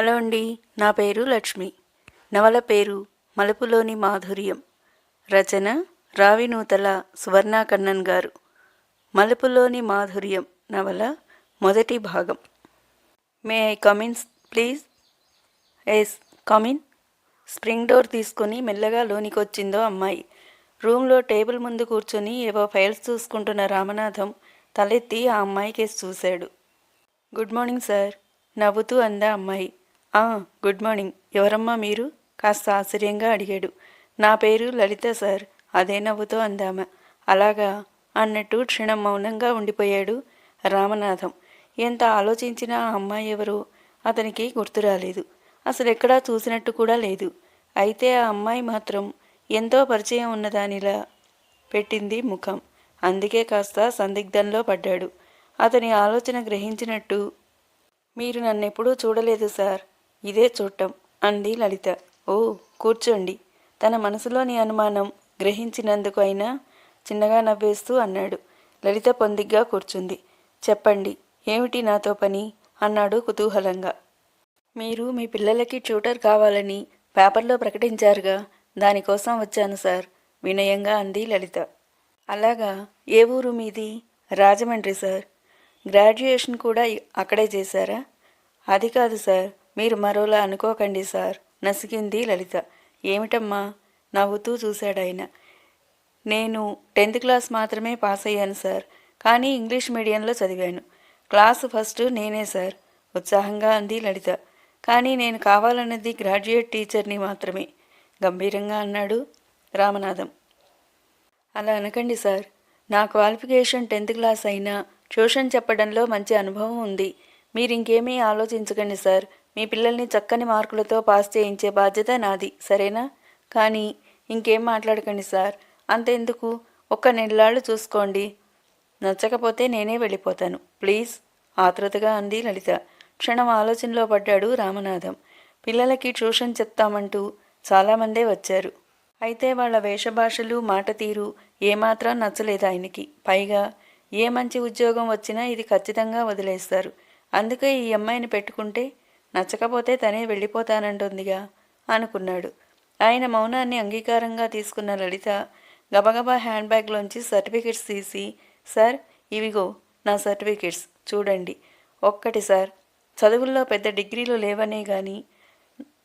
Hello అండి నా పేరు లక్ష్మి. నవల పేరు మలుపులోని మాధుర్యం. రచన రావి నూతల సువర్ణ కన్నన్ గారు. మలుపులోని మాధుర్యం నవల మొదటి భాగం. May I come in please. Yes come in spring door తీసుకొని మెల్లగా లోనికి వచ్చిందో అమ్మాయి. రూమ్లో టేబుల్ ముందు కూర్చొని ఏవో ఫైల్స్ చూసుకుంటున్న రామనాథం తలెత్తి ఆ అమ్మాయి కేసు చూశాడు. Good morning sir. నవ్వుతూ అందా అమ్మాయి. Good morning. ఎవరమ్మా మీరు? కాస్త ఆశ్చర్యంగా అడిగాడు. నా పేరు లలిత సార్. అదే నవ్వుతో అందామ. అలాగా? అన్నట్టు క్షణం మౌనంగా ఉండిపోయాడు రామనాథం. ఎంత ఆలోచించినా ఆ అమ్మాయి ఎవరో అతనికి గుర్తు రాలేదు. అసలు ఎక్కడా చూసినట్టు కూడా లేదు. అయితే ఆ అమ్మాయి మాత్రం ఎంతో పరిచయం ఉన్నదానిలా పెట్టింది ముఖం. అందుకే కాస్త సందిగ్ధంలో పడ్డాడు. అతని ఆలోచన గ్రహించినట్టు మీరు నన్నెప్పుడూ చూడలేదు సార్. ఇదే చూడటం అంది లలిత. ఓ కూర్చోండి. తన మనసులోని అనుమానం గ్రహించినందుకు అయినా చిన్నగా నవ్వేస్తూ అన్నాడు. లలిత పొందిగ్గా కూర్చుంది. చెప్పండి ఏమిటి నాతో పని? అన్నాడు కుతూహలంగా. మీరు మీ పిల్లలకి ట్యూటర్ కావాలని పేపర్లో ప్రకటించారుగా? దానికోసం వచ్చాను సార్ వినయంగా అంది లలిత. అలాగా? ఏ ఊరు మీది? రాజమండ్రి సార్. గ్రాడ్యుయేషన్ కూడా అక్కడే చేశారా? అది కాదు సార్ మీరు మరోలా అనుకోకండి సార్ నసిగింది లలిత. ఏమిటమ్మా? నవ్వుతూ చూశాడాయన నేను టెన్త్ క్లాస్ మాత్రమే పాస్ అయ్యాను సార్ కానీ ఇంగ్లీష్ మీడియంలో చదివాను. క్లాసు ఫస్ట్ నేనే సార్ ఉత్సాహంగా అంది లలిత. కానీ నేను కావాలన్నది గ్రాడ్యుయేట్ టీచర్ని మాత్రమే గంభీరంగా అన్నాడు రామనాథం. అలా అనకండి సార్ నా క్వాలిఫికేషన్ టెన్త్ క్లాస్ అయినా ట్యూషన్ చెప్పడంలో మంచి అనుభవం ఉంది. మీరు ఇంకేమీ ఆలోచించకండి సార్ మీ పిల్లల్ని చక్కని మార్కులతో పాస్ చేయించే బాధ్యత నాది సరేనా? కానీ ఇంకేం మాట్లాడకండి సార్. అంతెందుకు? ఒక్క నెల్లాళ్ళు చూసుకోండి. నచ్చకపోతే నేనే వెళ్ళిపోతాను. ప్లీజ్? ఆతృతగా అంది లలిత. క్షణం ఆలోచనలో పడ్డాడు రామనాథం. పిల్లలకి ట్యూషన్ చెప్తామంటూ చాలామందే వచ్చారు. అయితే వాళ్ళ వేషభాషలు మాట తీరు ఏమాత్రం నచ్చలేదు ఆయనకి. పైగా ఏ మంచి ఉద్యోగం వచ్చినా ఇది ఖచ్చితంగా వదిలేస్తారు. అందుకే ఈ అమ్మాయిని పెట్టుకుంటే నచ్చకపోతే తనే వెళ్ళిపోతానంటుందిగా అనుకున్నాడు. ఆయన మౌనాన్ని అంగీకారంగా తీసుకున్న లలిత గబగబా హ్యాండ్ బ్యాగ్లోంచి సర్టిఫికెట్స్ తీసి సార్ ఇవిగో నా సర్టిఫికెట్స్ చూడండి. ఒక్కటి సార్ చదువుల్లో పెద్ద డిగ్రీలు లేవనే కానీ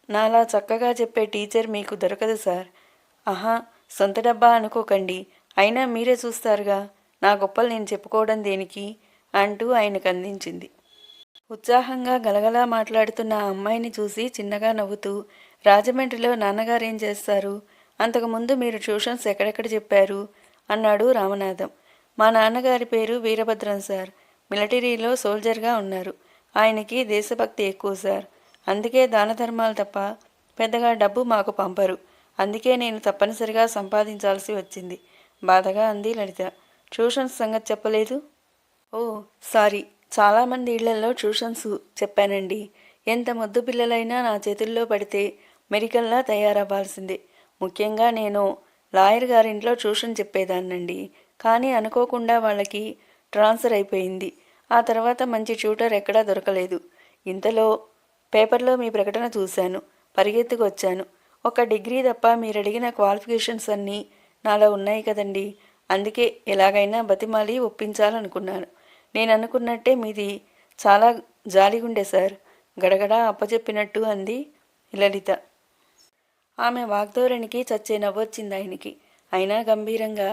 నాలా చక్కగా చెప్పే టీచర్ మీకు దొరకదు సార్. ఆహా సొంత డబ్బా అనుకోకండి. అయినా మీరే చూస్తారుగా. నా గొప్పలు నేను చెప్పుకోవడం దేనికి? అంటూ ఆయనకు అందించింది. ఉత్సాహంగా గలగలా మాట్లాడుతున్న ఆ అమ్మాయిని చూసి చిన్నగా నవ్వుతూ రాజమండ్రిలో నాన్నగారు ఏం చేస్తారు అంతకుముందు మీరు ట్యూషన్స్ ఎక్కడెక్కడ చెప్పారు? అన్నాడు రామనాథం. మా నాన్నగారి పేరు వీరభద్రం సార్. మిలిటరీలో సోల్జర్గా ఉన్నారు. ఆయనకి దేశభక్తి ఎక్కువ సార్. అందుకే దాన ధర్మాలు తప్ప పెద్దగా డబ్బు మాకు పంపరు. అందుకే నేను తప్పనిసరిగా సంపాదించాల్సి వచ్చింది. బాధగా అంది లలిత. ట్యూషన్స్ సంగతి చెప్పలేదు? Oh sorry. చాలామంది ఇళ్ళలో ట్యూషన్స్ చెప్పానండి. ఎంత ముద్దు పిల్లలైనా నా చేతుల్లో పడితే మెడికల్లా తయారవ్వాల్సిందే. ముఖ్యంగా నేను లాయర్ గారింట్లో ట్యూషన్ చెప్పేదాన్నండి. కానీ అనుకోకుండా వాళ్ళకి ట్రాన్స్ఫర్ అయిపోయింది. ఆ తర్వాత మంచి ట్యూటర్ ఎక్కడా దొరకలేదు. ఇంతలో పేపర్లో మీ ప్రకటన చూశాను. పరిగెత్తుకు వచ్చాను ఒక డిగ్రీ తప్ప మీరు అడిగిన క్వాలిఫికేషన్స్ అన్నీ నాలో ఉన్నాయి కదండి. అందుకే ఎలాగైనా బతిమాలి ఒప్పించాలనుకున్నాను. నేను అనుకున్నట్టే మీది చాలా జాలిగుండే సార్. గడగడా అప్పచెప్పినట్టు అంది లలిత. ఆమె వాగ్ధోరణికి చచ్చే నవ్వొచ్చింది ఆయనకి. అయినా గంభీరంగా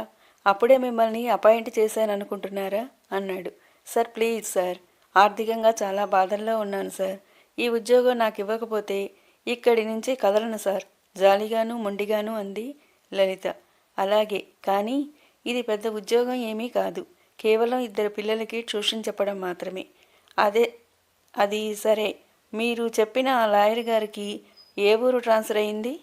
అప్పుడే మిమ్మల్ని అపాయింట్ చేశాననుకుంటున్నారా? అన్నాడు. Sir please sir. ఆర్థికంగా చాలా బాధల్లో ఉన్నాను సార్. ఈ ఉద్యోగం నాకు ఇవ్వకపోతే ఇక్కడి నుంచి కదలను సార్. జాలిగాను మొండిగాను అంది లలిత. అలాగే. కానీ ఇది పెద్ద ఉద్యోగం ఏమీ కాదు. కేవలం ఇద్దరు పిల్లలకి ట్యూషన్ చెప్పడం మాత్రమే. అదే అది సరే. మీరు చెప్పిన ఆ లాయర్ గారికి ఏ ఊరు ట్రాన్స్ఫర్ అయింది?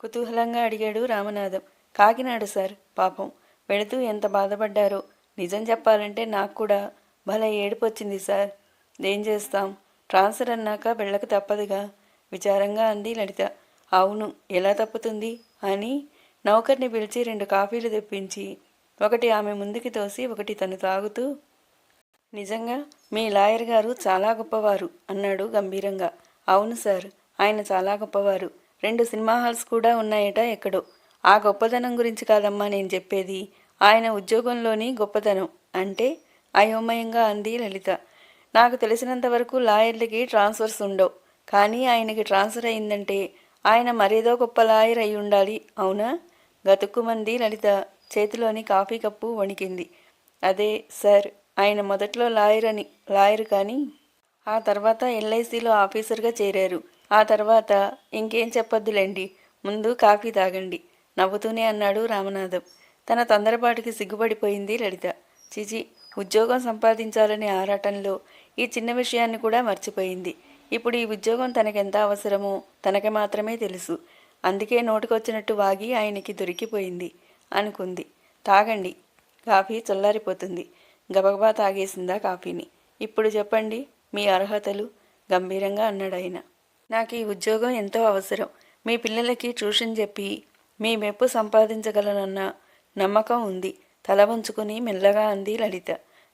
కుతూహలంగా అడిగాడు రామనాథం. కాకినాడ సార్. పాపం. వెళుతూ ఎంత బాధపడ్డారో. నిజం చెప్పాలంటే నాకు కూడా భలే ఏడుపొచ్చింది సార్. ఏం చేస్తాం? ట్రాన్స్ఫర్ అన్నాక వెళ్ళక తప్పదుగా. విచారంగా అంది లలిత. అవును ఎలా తప్పుతుంది? అని నౌకర్ని పిలిచి రెండు కాఫీలు తెప్పించి ఒకటి ఆమె ముందుకి తోసి ఒకటి తను తాగుతూ నిజంగా మీ లాయర్ గారు చాలా గొప్పవారు అన్నాడు గంభీరంగా. అవును సార్ ఆయన చాలా గొప్పవారు. రెండు సినిమా హాల్స్ కూడా ఉన్నాయట ఎక్కడో. ఆ గొప్పతనం గురించి కాదమ్మా నేను చెప్పేది. ఆయన ఉద్యోగంలోని గొప్పతనం అంటే అయోమయంగా అంది లలిత. నాకు తెలిసినంత వరకు లాయర్లకి ట్రాన్స్ఫర్స్ ఉండవు. కానీ ఆయనకి ట్రాన్స్ఫర్ అయిందంటే ఆయన మరేదో గొప్ప లాయర్ అయి ఉండాలి అవునా గతుక్కుమంది లలిత. చేతిలోని కాఫీ కప్పు వణికింది. అదే సార్ ఆయన మొదట్లో లాయర్ అని లాయర్ కానీ ఆ తర్వాత ఎల్ఐసిలో ఆఫీసర్గా చేరారు. ఆ తర్వాత ఇంకేం చెప్పొద్దులేండి ముందు కాఫీ తాగండి నవ్వుతూనే అన్నాడు రామనాథం. తన తొందరపాటుకి సిగ్గుపడిపోయింది లలిత. చిచి ఉద్యోగం సంపాదించాలనే ఆరాటంలో ఈ చిన్న విషయాన్ని కూడా మర్చిపోయింది. ఇప్పుడు ఈ ఉద్యోగం తనకెంత అవసరమో తనకి మాత్రమే తెలుసు. అందుకే నోటికొచ్చినట్టు వాగి ఆయనకి దొరికిపోయింది. అనుకుంది. తాగండి. కాఫీ చల్లారిపోతుంది. గబగబా తాగేసిందా కాఫీని. ఇప్పుడు చెప్పండి మీ అర్హతలు? గంభీరంగా అన్నాడు ఆయన నాకు ఈ ఉద్యోగం ఎంతో అవసరం. మీ పిల్లలకి ట్యూషన్ చెప్పి మీ మెప్పు సంపాదించగలనన్న నమ్మకం ఉంది. తల వంచుకుని మెల్లగా అంది లలిత.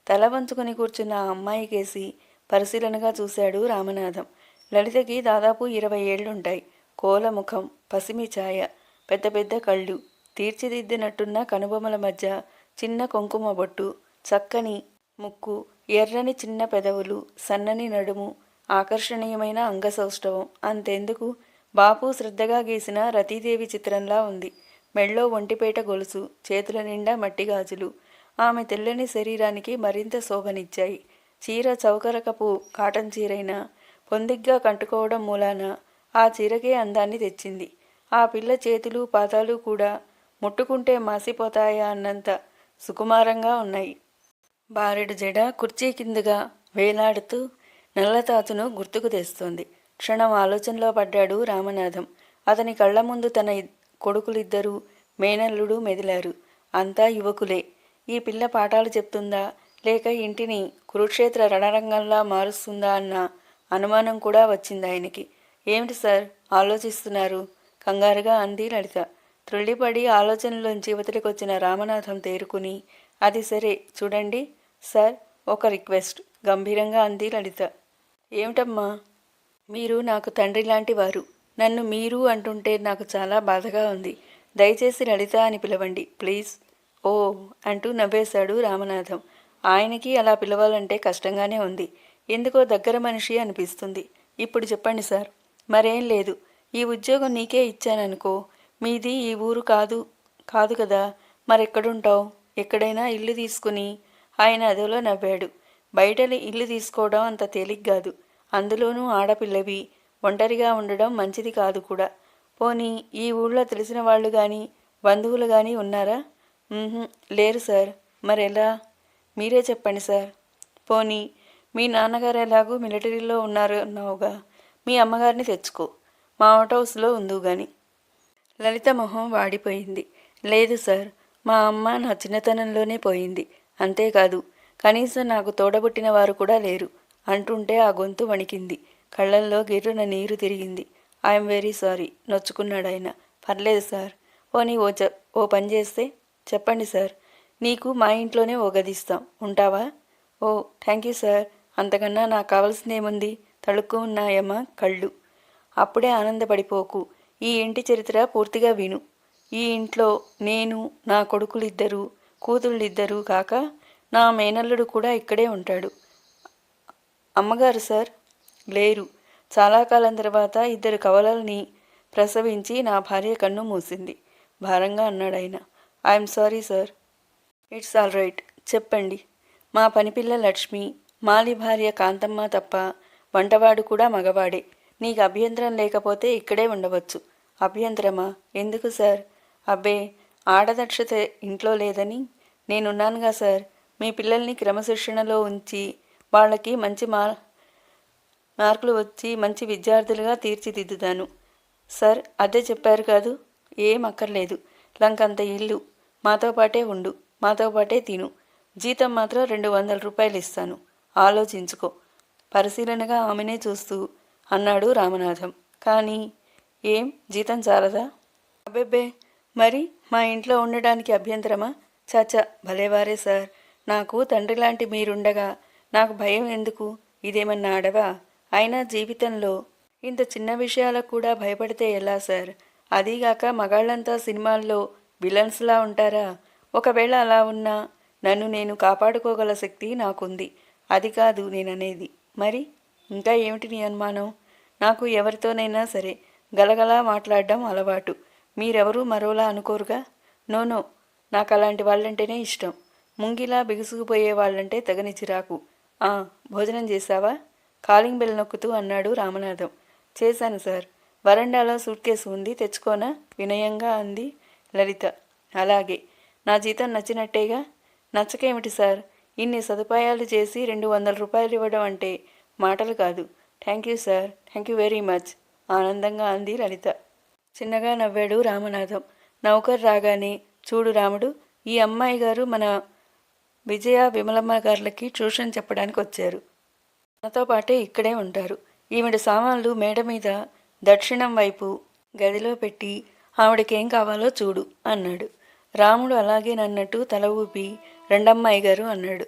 తల వంచుకుని కూర్చున్న ఆ అమ్మాయి కేసి పరిశీలనగా చూశాడు రామనాథం. లలితకి దాదాపు ఇరవై ఏళ్ళుంటాయి కోల ముఖం పసిమి ఛాయ పెద్ద పెద్ద కళ్ళు తీర్చిదిద్దినట్టున్న కనుబొమల మధ్య చిన్న కుంకుమ బొట్టు చక్కని ముక్కు ఎర్రని చిన్న పెదవులు సన్నని నడుము ఆకర్షణీయమైన అంగసౌష్ఠవం. అంతెందుకు? బాపు శ్రద్ధగా గీసిన రతీదేవి చిత్రంలా ఉంది. మెళ్ళో ఒంటిపేట గొలుసు చేతుల నిండా మట్టి గాజులు. ఆమె తెల్లని శరీరానికి మరింత శోభనిచ్చాయి. చీర చౌకరకపు కాటన్ చీరైనా పొందిగ్గా కంటుకోవడం మూలాన ఆ చీరకే అందాన్ని తెచ్చింది. ఆ పిల్ల చేతులు పాదాలు కూడా ముట్టుకుంటే మాసిపోతాయా అన్నంత సుకుమారంగా ఉన్నాయి. బారెడు జడ కుర్చీ కిందగా వేలాడుతూ నల్లతాతును గుర్తుకు తెస్తోంది. క్షణం ఆలోచనలో పడ్డాడు రామనాథం. అతని కళ్ళ ముందు తన కొడుకులిద్దరూ మేనల్లుడు మెదిలారు. అంతా యువకులే. ఈ పిల్ల పాఠాలు చెప్తుందా? లేక ఇంటిని కురుక్షేత్ర రణరంగంలా మారుస్తుందా అన్న అనుమానం కూడా వచ్చింది ఆయనకి. ఏమిటి సార్? ఆలోచిస్తున్నారు. కంగారుగా అంది లలిత. త్రుళ్ళిపడి ఆలోచనలోంచి యువతలికొచ్చిన రామనాథం తేరుకుని అది సరే చూడండి సార్ ఒక రిక్వెస్ట్ గంభీరంగా అంది లలిత. ఏమిటమ్మా? మీరు నాకు తండ్రి లాంటి వారు. నన్ను మీరు అంటుంటే నాకు చాలా బాధగా ఉంది. దయచేసి లలిత అని పిలవండి ప్లీజ్. ఓ అంటూ నవ్వేశాడు రామనాథం. ఆయనకి అలా పిలవాలంటే కష్టంగానే ఉంది. ఎందుకో దగ్గర మనిషి అనిపిస్తుంది. ఇప్పుడు చెప్పండి సార్. మరేం లేదు. ఈ ఉద్యోగం నీకే ఇచ్చాననుకో మీది ఈ ఊరు కాదు కాదు కదా. మరెక్కడుంటావు? ఎక్కడైనా ఇల్లు తీసుకుని ఆయన అదోలో నవ్వాడు. బయటని ఇల్లు తీసుకోవడం అంత తేలిగ్గాదు. కాదు అందులోనూ ఆడపిల్లవి. ఒంటరిగా ఉండడం మంచిది కాదు కూడా. పోనీ ఈ ఊళ్ళో తెలిసిన వాళ్ళు కానీ బంధువులు కానీ ఉన్నారా? లేరు సార్. మరెలా? మీరే చెప్పండి సార్. పోనీ మీ నాన్నగారు ఎలాగూ మిలిటరీలో ఉన్నారు అన్నావుగా మీ అమ్మగారిని తెచ్చుకో. మా అవుట్ హౌస్లో ఉందు కానీ లలిత మొహం వాడిపోయింది. లేదు సార్ మా అమ్మ నా చిన్నతనంలోనే పోయింది. అంతేకాదు కనీసం నాకు తోడబుట్టిన వారు కూడా లేరు. అంటుంటే ఆ గొంతు వణికింది. కళ్ళల్లో గిర్రున నీరు తిరిగింది. ఐఎమ్ వెరీ సారీ నొచ్చుకున్నాడు ఆయన. పర్లేదు సార్. పోనీ ఓ చ ఓ పని చేస్తే? చెప్పండి సార్. నీకు మా ఇంట్లోనే ఓ గదిస్తాం ఉంటావా? Oh thank you sir. అంతకన్నా నాకు కావాల్సిందేముంది? తళుక్కు ఉన్నాయమ్మ కళ్ళు. అప్పుడే ఆనందపడిపోకు. ఈ ఇంటి చరిత్ర పూర్తిగా విను. ఈ ఇంట్లో నేను నా కొడుకులిద్దరూ కూతుళ్ళిద్దరూ కాక నా మేనల్లుడు కూడా ఇక్కడే ఉంటాడు. అమ్మగారు సార్? లేరు. చాలా కాలం తర్వాత ఇద్దరు కవలల్ని ప్రసవించి నా భార్య కన్ను మూసింది. భారంగా అన్నాడు ఆయన. I'm sorry sir. It's all right. చెప్పండి. మా పనిపిల్ల లక్ష్మి మాలి భార్య కాంతమ్మ తప్ప వంటవాడు కూడా మగవాడే. నీకు అభ్యంతరం లేకపోతే ఇక్కడే ఉండవచ్చు. అభ్యంతరమా? ఎందుకు సార్? అబ్బే ఆడదక్షత ఇంట్లో లేదని నేనున్నానుగా సార్. మీ పిల్లల్ని క్రమశిక్షణలో ఉంచి వాళ్ళకి మంచి మా మార్కులు వచ్చి మంచి విద్యార్థులుగా తీర్చిదిద్దుతాను. సార్ అదే చెప్పారు కాదు ఏం అక్కర్లేదు. లంకంత ఇల్లు మాతో పాటే ఉండు మాతో పాటే తిను. జీతం మాత్రం రెండు వందల రూపాయలు ఇస్తాను. ఆలోచించుకో. పరిశీలనగా ఆమెనే చూస్తూ అన్నాడు రామనాథం. కానీ ఏం? జీతం చాలదా అబ్బెబ్బే మరి మా ఇంట్లో ఉండడానికి అభ్యంతరమా? చాచా భలేవారే సార్. నాకు తండ్రి లాంటి మీరుండగా నాకు భయం ఎందుకు? ఇదేమన్నా అడవా? అయినా జీవితంలో ఇంత చిన్న విషయాలకు కూడా భయపడితే ఎలా సార్? అదీగాక మగాళ్ళంతా సినిమాల్లో విలన్స్లా ఉంటారా? ఒకవేళ అలా ఉన్నా నన్ను నేను కాపాడుకోగల శక్తి నాకుంది. అది కాదు నేననేది. మరి? ఇంకా ఏమిటి నీ అనుమానం? నాకు ఎవరితోనైనా సరే గలగలా మాట్లాడడం అలవాటు. మీరెవరూ మరోలా అనుకోరుగా? No no. నాకు అలాంటి వాళ్ళంటేనే ఇష్టం. ముంగిలా బిగుసుకుపోయే వాళ్ళంటే తగని చిరాకు ఆ భోజనం చేశావా? కాలింగ్ బెల్ నొక్కుతూ అన్నాడు రామనాథం. చేశాను సార్. వరండాలో సూట్ కేసు ఉంది తెచ్చుకోనా? వినయంగా అంది లలిత. అలాగే. నా జీతం నచ్చినట్టేగా? నచ్చకేమిటి సార్? ఇన్ని సదుపాయాలు చేసి రెండు వందల రూపాయలు ఇవ్వడం అంటే మాటలు కాదు. Thank you sir. Thank you very much. ఆనందంగా అంది లలిత. చిన్నగా నవ్వాడు రామనాథం. నౌకర్ రాగానే చూడు రాముడు ఈ అమ్మాయి గారు మన విజయ విమలమ్మ గారులకి ట్యూషన్ చెప్పడానికి వచ్చారు. తనతో పాటే ఇక్కడే ఉంటారు. ఈవిడ సామాన్లు మేడ మీద దక్షిణం వైపు గదిలో పెట్టి ఆవిడకేం కావాలో చూడు అన్నాడు. రాముడు అలాగే నన్నట్టు తల ఊపి రెండమ్మాయి గారు అన్నాడు.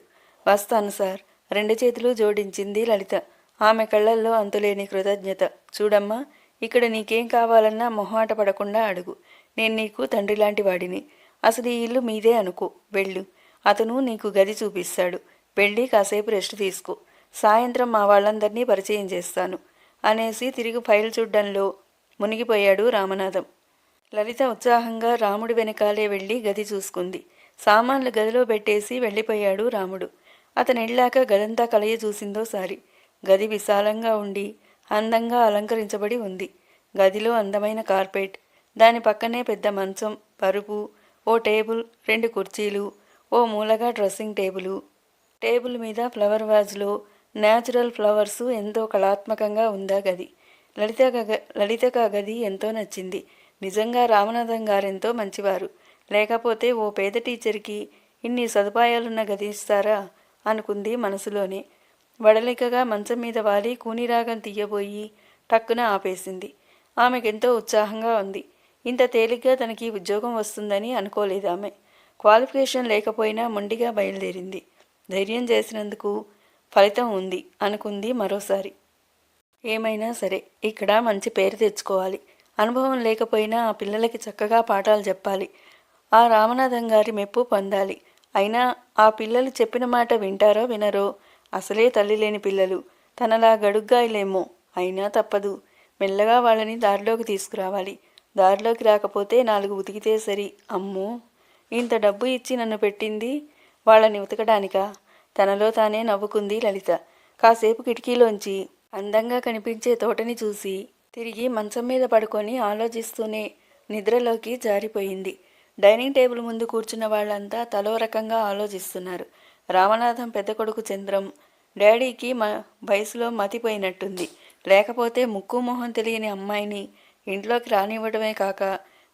వస్తాను సార్. రెండు చేతులు జోడించింది లలిత. ఆమె కళ్ళల్లో అంతులేని కృతజ్ఞత. చూడమ్మా ఇక్కడ నీకేం కావాలన్నా మొహాట పడకుండా అడుగు. నేను నీకు తండ్రి లాంటి వాడిని. అసలు ఈ ఇల్లు మీదే అనుకో. వెళ్ళు. అతను నీకు గది చూపిస్తాడు. వెళ్ళి కాసేపు రెస్ట్ తీసుకో. సాయంత్రం మా వాళ్ళందరినీ పరిచయం చేస్తాను. అనేసి తిరిగి ఫైల్ చూడ్డంలో మునిగిపోయాడు రామనాథం. లలిత ఉత్సాహంగా రాముడి వెనకాలే వెళ్ళి గది చూసుకుంది. సామాన్లు గదిలో పెట్టేసి వెళ్ళిపోయాడు రాముడు. అతను వెళ్ళాక గదంతా కలయ చూసిందో సారి. గది విశాలంగా ఉండి అందంగా అలంకరించబడి ఉంది. గదిలో అందమైన కార్పెట్ దాని పక్కనే పెద్ద మంచం పరుపు ఓ టేబుల్ రెండు కుర్చీలు ఓ మూలగా డ్రెస్సింగ్ టేబులు. టేబుల్ మీద ఫ్లవర్ వాజ్లో న్యాచురల్ ఫ్లవర్స్ ఎంతో కళాత్మకంగా ఉందా గది. లలిత గ గది ఎంతో నచ్చింది. నిజంగా రామనాథం గారెంతో మంచివారు. లేకపోతే ఓ పేద టీచర్కి ఇన్ని సదుపాయాలున్న గది ఇస్తారా అనుకుంది మనసులోనే. వడలికగా మంచం మీద వాలి కూనిరాగం తీయబోయి టక్కున ఆపేసింది. ఆమెకెంతో ఉత్సాహంగా ఉంది. ఇంత తేలిగ్గా తనకి ఉద్యోగం వస్తుందని అనుకోలేదు ఆమె క్వాలిఫికేషన్ లేకపోయినా మొండిగా బయలుదేరింది. ధైర్యం చేసినందుకు ఫలితం ఉంది అనుకుంది మరోసారి. ఏమైనా సరే ఇక్కడ మంచి పేరు తెచ్చుకోవాలి. అనుభవం లేకపోయినా ఆ పిల్లలకి చక్కగా పాఠాలు చెప్పాలి. ఆ రామనాథం గారి మెప్పు పొందాలి. అయినా ఆ పిల్లలు చెప్పిన మాట వింటారో వినరో అసలే తల్లి లేని పిల్లలు. తనలా గడుగ్గాయలేమో అయినా తప్పదు. మెల్లగా వాళ్ళని దారిలోకి తీసుకురావాలి. దారిలోకి రాకపోతే నాలుగు ఉతికితే సరి. అమ్మో! ఇంత డబ్బు ఇచ్చి నన్ను పెట్టింది వాళ్ళని ఉతకడానికా? తనలో తానే నవ్వుకుంది లలిత. కాసేపు కిటికీలోంచి అందంగా కనిపించే తోటని చూసి తిరిగి మంచం మీద పడుకొని ఆలోచిస్తూనే నిద్రలోకి జారిపోయింది. డైనింగ్ టేబుల్ ముందు కూర్చున్న వాళ్ళంతా తలో రకంగా ఆలోచిస్తున్నారు. రామనాథం పెద్ద కొడుకు చంద్రం డాడీకి మ వయసులో మతిపోయినట్టుంది. లేకపోతే ముక్కు మొహం తెలియని అమ్మాయిని ఇంట్లోకి రానివ్వడమే కాక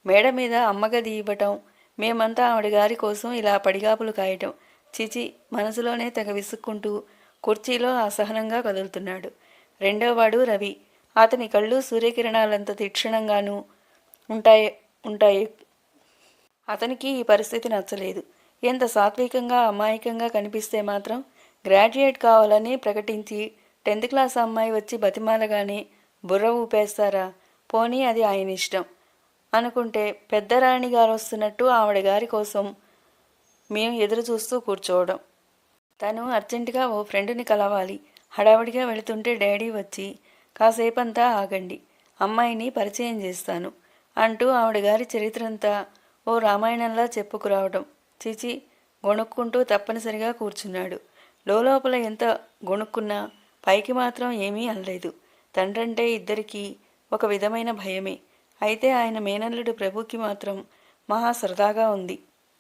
మేడ మీద అమ్మగది ఇవ్వటం మేమంతా ఆవిడ గారి కోసం ఇలా పడిగాపులు కాయటం చిచి మనసులోనే తెగ విసుక్కుంటూ కుర్చీలో అసహనంగా కదులుతున్నాడు. రెండోవాడు రవి. అతని కళ్ళు సూర్యకిరణాలంత తీక్షణంగానూ ఉంటాయి ఉంటాయి. అతనికి ఈ పరిస్థితి నచ్చలేదు. ఎంత సాత్వికంగా అమాయకంగా కనిపిస్తే మాత్రం గ్రాడ్యుయేట్ కావాలని ప్రకటించి టెన్త్ క్లాస్ అమ్మాయి వచ్చి బతిమాలగానే బుర్ర ఊపేస్తారా? పోనీ అది ఆయన ఇష్టం అనుకుంటే పెద్ద రాణి గారు వస్తున్నట్టు ఆవిడ గారి కోసం మేము ఎదురు చూస్తూ కూర్చోవడం. తను అర్జెంటుగా ఓ ఫ్రెండ్ని కలవాలి. హడావిడిగా వెళుతుంటే డాడీ వచ్చి కాసేపంతా ఆగండి అమ్మాయిని పరిచయం చేస్తాను అంటూ ఆవిడ గారి చరిత్రంతా ఓ రామాయణంలా చెప్పుకురావడం. చిచి గొణుక్కుంటూ తప్పనిసరిగా కూర్చున్నాడు. లోపల ఎంత గొణుక్కున్నా పైకి మాత్రం ఏమీ అనలేదు. తండ్రంటే ఇద్దరికీ ఒక విధమైన భయమే. అయితే ఆయన మేనల్లుడు ప్రభుకి మాత్రం మహా సరదాగా ఉంది.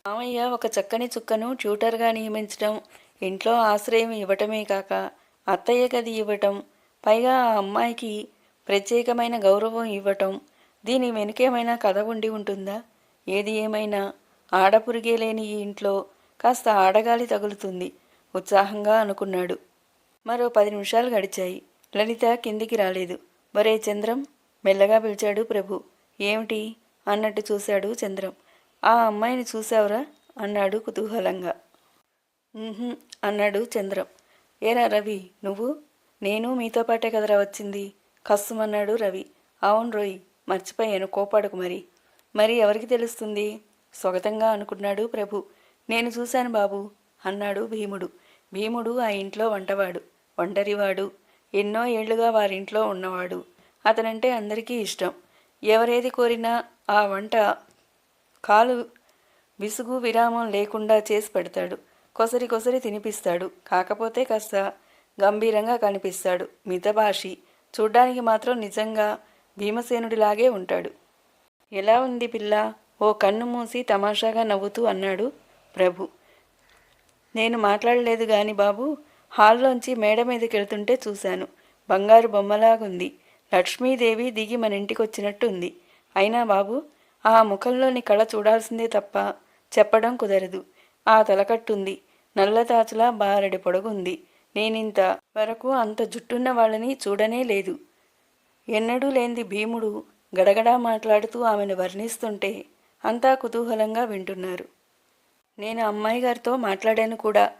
మామయ్య ఒక చక్కని చుక్కను ట్యూటర్గా నియమించడం ఇంట్లో ఆశ్రయం ఇవ్వటమే కాక అత్తయ్య గది ఇవ్వటం పైగా ఆ అమ్మాయికి ప్రత్యేకమైన గౌరవం ఇవ్వటం దీని వెనుకేమైనా కథ ఉండి ఉంటుందా? ఏది ఏమైనా ఆడపురిగే లేని ఈ ఇంట్లో కాస్త ఆడగాలి తగులుతుంది. ఉత్సాహంగా అనుకున్నాడు. మరో పది నిమిషాలు గడిచాయి. లలిత కిందికి రాలేదు. మరే చంద్రం మెల్లగా పిలిచాడు ప్రభు. ఏమిటి? అన్నట్టు చూశాడు చంద్రం. ఆ అమ్మాయిని చూశావురా? అన్నాడు కుతూహలంగా. అన్నాడు చంద్రం. ఏరా రవి నువ్వు? నేను మీతో పాటే కదరా వచ్చింది? కస్సుమన్నాడు రవి. అవును రోయ్ మర్చిపోయాను కోపాడుకు మరి. మరి ఎవరికి తెలుస్తుంది? స్వగతంగా అనుకున్నాడు ప్రభు. నేను చూశాను బాబు అన్నాడు భీముడు. భీముడు ఆ ఇంట్లో వంటవాడు ఒంటరివాడు. ఎన్నో ఏళ్ళుగా వారింట్లో ఉన్నవాడు. అతనంటే అందరికీ ఇష్టం. ఎవరేది కోరినా ఆ వంట కాలు విసుగు విరామం లేకుండా చేసి పెడతాడు. కొసరి కొసరి తినిపిస్తాడు. కాకపోతే కాస్త గంభీరంగా కనిపిస్తాడు. మితభాషి చూడ్డానికి మాత్రం నిజంగా భీమసేనుడిలాగే ఉంటాడు. ఎలా ఉంది పిల్ల? ఓ కన్ను మూసి తమాషాగా నవ్వుతూ అన్నాడు ప్రభు. నేను మాట్లాడలేదు గాని బాబు హాల్లోంచి మేడ మీదకి వెళ్తుంటే చూశాను. బంగారు బొమ్మలాగుంది. లక్ష్మీదేవి దిగి మన ఇంటికి వచ్చినట్టుంది అయినా బాబు ఆ ముఖంలోని కళ చూడాల్సిందే తప్ప చెప్పడం కుదరదు. ఆ తలకట్టుంది. నల్లతాచులా బారడి పొడుగుంది. నేనింత వరకు అంత జుట్టున్న వాళ్ళని చూడనే లేదు. ఎన్నడూ లేనిది భీముడు గడగడా మాట్లాడుతూ ఆమెను వర్ణిస్తుంటే అంతా కుతూహలంగా వింటున్నారు. నేను అమ్మాయి గారితో మాట్లాడాను కూడా.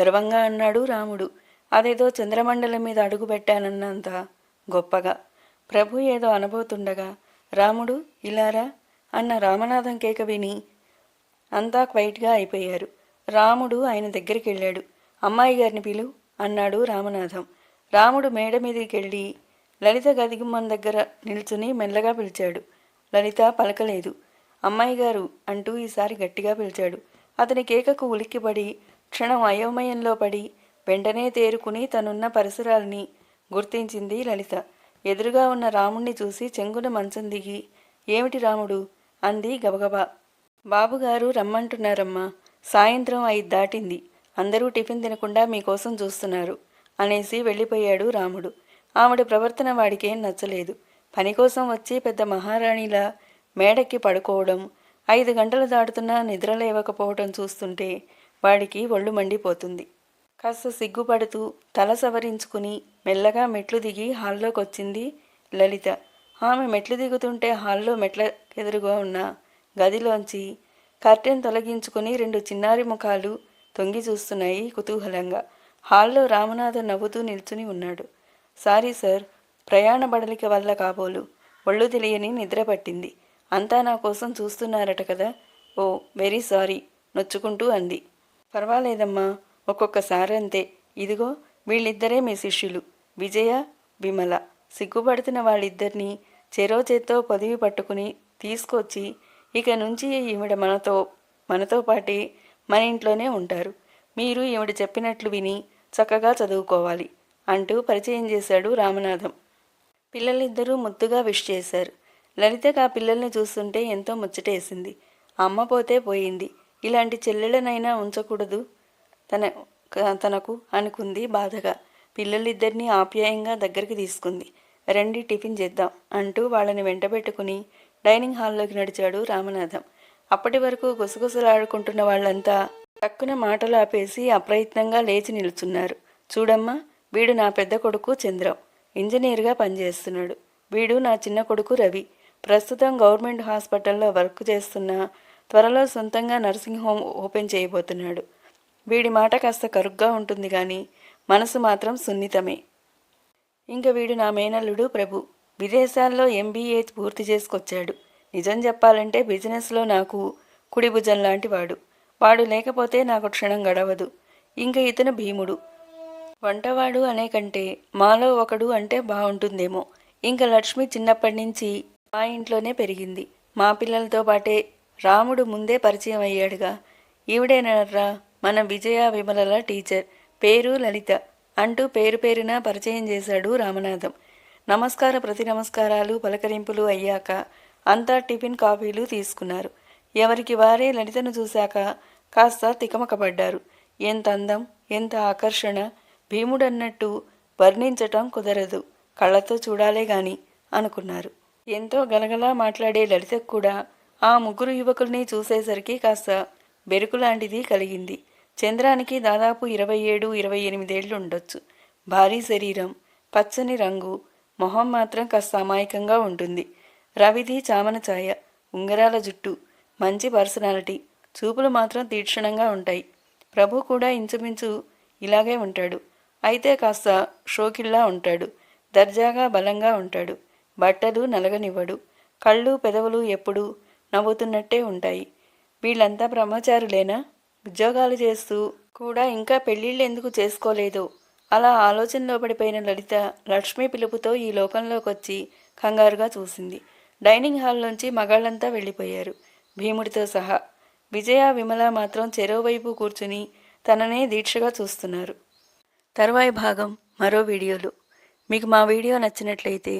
గర్వంగా అన్నాడు రాముడు. అదేదో చంద్రమండలం మీద అడుగు పెట్టానన్నంత గొప్పగా. ప్రభు ఏదో అనబోతుండగా రాముడు ఇలారా? అన్న రామనాథం కేక విని అంతా క్వైట్గా అయిపోయారు. రాముడు ఆయన దగ్గరికి వెళ్ళాడు. అమ్మాయి గారిని పిలు అన్నాడు రామనాథం రాముడు మేడ మీదకి వెళ్ళి లలిత గదిగుమ్మం దగ్గర నిల్చుని మెల్లగా పిలిచాడు. లలిత పలకలేదు. అమ్మాయి గారు అంటూ ఈసారి గట్టిగా పిలిచాడు. అతని కేకకు ఉలిక్కిపడి క్షణం అయోమయంలో పడి వెంటనే తేరుకుని తనున్న పరిసరాల్ని గుర్తించింది లలిత. ఎదురుగా ఉన్న రాముణ్ణి చూసి చెంగున మంచం దిగి ఏమిటి రాముడు? అంది గబగబా. బాబుగారు రమ్మంటున్నారమ్మా. సాయంత్రం ఐదు దాటింది. అందరూ టిఫిన్ తినకుండా మీకోసం చూస్తున్నారు అనేసి వెళ్ళిపోయాడు రాముడు. ఆవిడ ప్రవర్తన వాడికేం నచ్చలేదు. పని కోసం వచ్చి పెద్ద మహారాణిలా మేడక్కి పడుకోవడం ఐదు గంటలు దాటుతున్నా నిద్ర లేవకపోవటం చూస్తుంటే వాడికి ఒళ్ళు మండిపోతుంది. కాస్త సిగ్గుపడుతూ తల సవరించుకుని మెల్లగా మెట్లు దిగి హాల్లోకి వచ్చింది లలిత. ఆమె మెట్లు దిగుతుంటే హాల్లో మెట్ల ఎదురుగా ఉన్న గదిలోంచి కర్టెన్ తొలగించుకుని రెండు చిన్నారి ముఖాలు తొంగి చూస్తున్నాయి కుతూహలంగా. హాల్లో రామనాథన్ నవ్వుతూ నిల్చుని ఉన్నాడు. సారీ సార్ ప్రయాణ బడలిక వల్ల కాబోలు. ఒళ్ళు తెలియని నిద్ర పట్టింది. అంతా నా కోసం చూస్తున్నారట కదా. ఓ వెరీ సారీ నొచ్చుకుంటూ అంది. పర్వాలేదమ్మా ఒక్కొక్కసారి అంతే. ఇదిగో వీళ్ళిద్దరే మీ శిష్యులు విజయ విమల. సిగ్గుపడుతున్న వాళ్ళిద్దరినీ చెరో చేత్తో పొదివి పట్టుకుని తీసుకొచ్చి ఇక నుంచి ఈవిడ మనతో మనతో పాటే మన ఇంట్లోనే ఉంటారు. మీరు ఈవిడ చెప్పినట్లు విని చక్కగా చదువుకోవాలి అంటూ పరిచయం చేశాడు రామనాథం. పిల్లలిద్దరూ ముద్దుగా విష్ చేశారు. లలితకు ఆ పిల్లల్ని చూస్తుంటే ఎంతో ముచ్చటేసింది. అమ్మ పోతే పోయింది. ఇలాంటి చెల్లెలనైనా ఉంచకూడదు తన తనకు అనుకుంది బాధగా. పిల్లలిద్దరినీ ఆప్యాయంగా దగ్గరికి తీసుకుంది. రండి టిఫిన్ చేద్దాం అంటూ వాళ్ళని వెంటబెట్టుకుని డైనింగ్ హాల్లోకి నడిచాడు రామనాథం. అప్పటి వరకు గుసగుసలాడుకుంటున్న వాళ్ళంతా టక్కున మాటలు ఆపేసి అప్రయత్నంగా లేచి నిలుచున్నారు. చూడమ్మా వీడు నా పెద్ద కొడుకు చంద్రం. ఇంజనీర్గా పనిచేస్తున్నాడు. వీడు నా చిన్న కొడుకు రవి. ప్రస్తుతం గవర్నమెంట్ హాస్పిటల్లో వర్క్ చేస్తున్న త్వరలో సొంతంగా నర్సింగ్ హోమ్ ఓపెన్ చేయబోతున్నాడు. వీడి మాట కాస్త కరుగ్గా ఉంటుంది కానీ మనసు మాత్రం సున్నితమే. ఇంక వీడు నా మేనల్లుడు ప్రభు. విదేశాల్లో ఎంబీఏ పూర్తి చేసుకొచ్చాడు. నిజం చెప్పాలంటే బిజినెస్లో నాకు కుడి భుజం లాంటి వాడు. వాడు లేకపోతే నాకు క్షణం గడవదు. ఇంకా ఇతను భీముడు. వంటవాడు అనే కంటే మాలో ఒకడు అంటే బాగుంటుందేమో ఇంక లక్ష్మి చిన్నప్పటి నుంచి మా ఇంట్లోనే పెరిగింది. మా పిల్లలతో పాటే రాముడు ముందే పరిచయం అయ్యాడుగా. ఈవిడేనరా మన విజయ విమలల టీచర్. పేరు లలిత. అంటూ పేరు పేరున పరిచయం చేశాడు రామనాథం. నమస్కార ప్రతి నమస్కారాలు పలకరింపులు అయ్యాక అంతా టిఫిన్ కాఫీలు తీసుకున్నారు. ఎవరికి వారే లలితను చూశాక కాస్త తికమకపడ్డారు. ఎంత అందం ఎంత ఆకర్షణ భీముడన్నట్టు వర్ణించటం కుదరదు. కళ్ళతో చూడాలే గాని అనుకున్నారు. ఎంతో గలగలా మాట్లాడే లలితకు కూడా ఆ ముగ్గురు యువకుల్ని చూసేసరికి కాస్త బెరుకు లాంటిది కలిగింది. చంద్రానికి దాదాపు ఇరవై ఏడు ఇరవై ఎనిమిదేళ్ళు ఉండొచ్చు. భారీ శరీరం పచ్చని రంగు మొహం మాత్రం కాస్త అమాయకంగా ఉంటుంది. రవిది చామన ఛాయ ఉంగరాల జుట్టు మంచి పర్సనాలిటీ చూపులు మాత్రం తీక్షణంగా ఉంటాయి. ప్రభు కూడా ఇంచుమించు ఇలాగే ఉంటాడు. అయితే కాస్త షోకిల్లా ఉంటాడు. దర్జాగా బలంగా ఉంటాడు. బట్టలు నలగనివ్వడు. కళ్ళు పెదవులు ఎప్పుడూ నవ్వుతున్నట్టే ఉంటాయి. వీళ్ళంతా బ్రహ్మచారులేనా? ఉద్యోగాలు చేస్తూ కూడా ఇంకా పెళ్ళిళ్ళు ఎందుకు చేసుకోలేదో? అలా ఆలోచనలో పడిపోయిన లలిత లక్ష్మి పిలుపుతో ఈ లోకంలోకి వచ్చి కంగారుగా చూసింది. డైనింగ్ హాల్లోంచి మగాళ్ళంతా వెళ్ళిపోయారు. భీముడితో సహా. విజయ విమల మాత్రం చెరోవైపు కూర్చుని తననే దీక్షగా చూస్తున్నారు. తరువాయి భాగం మరో వీడియోలో. మీకు మా వీడియో నచ్చినట్లయితే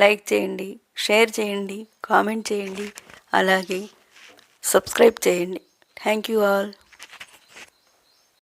లైక్ చేయండి షేర్ చేయండి కామెంట్ చేయండి అలాగే సబ్స్క్రైబ్ చేయండి. Thank you all.